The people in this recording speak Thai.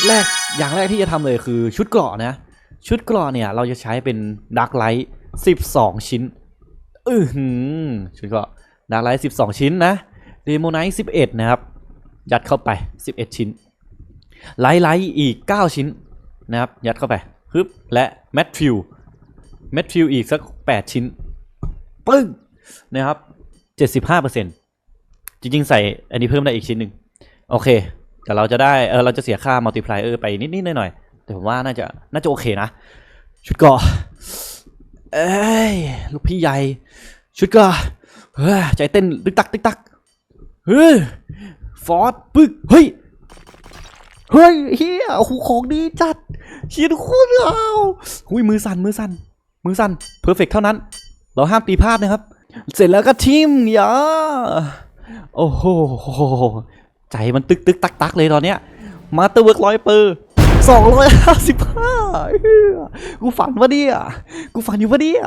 ตแรกอย่างแรกที่จะทำเลยคือชุดเกราะนะ ชุดเกราะเนี่ยเราจะใช้เป็นดักไลท์12ชิ้นอือหือชุดเกราะดักไลท์12ชิ้นนะเดโมไนท์11นะครับ ยัดเข้าไป11ชิ้น ไลท์ไลท์อีก9ชิ้นนะครับ ยัดเข้าไปฮึบและแมทฟิวแมทฟิวอีกสัก8ชิ้นปึ้งนะครับ75%จริง ๆ ใส่อันนี้เพิ่มได้อีกชิ้นหนึ่งโอเค แต่เราจะได้เออเราจะเสียค่า multiplier ไปนิดๆหน่อยๆแต่ผมว่าน่าจะน่าจะโอเคนะ ชุดเกราะเอ้ยลูกพี่ใหญ่ ชุดเกราะเฮ้ยใจเต้นตึกตักตึกตักเฮ้ยฟอร์ดปึ๊กเฮ้ยเฮ้ยเฮียโอ้โหของดีจัดเชียทุกคนเอาหุยมือสั่นมือสั่นมือสั่นเพอร์เฟกเท่านั้น เราห้ามตีพลาดนะครับ เสร็จแล้วก็ทิมอย่าโอ้โห ใจมันตึกตึกตักตักเลยตอนเนี้ย มาเตอร์เวิร์กร้อยเปอร์สองร้อยห้าสิบห้ากูฝันวะเนี่ยกูฝันอยู่วะเนี่ย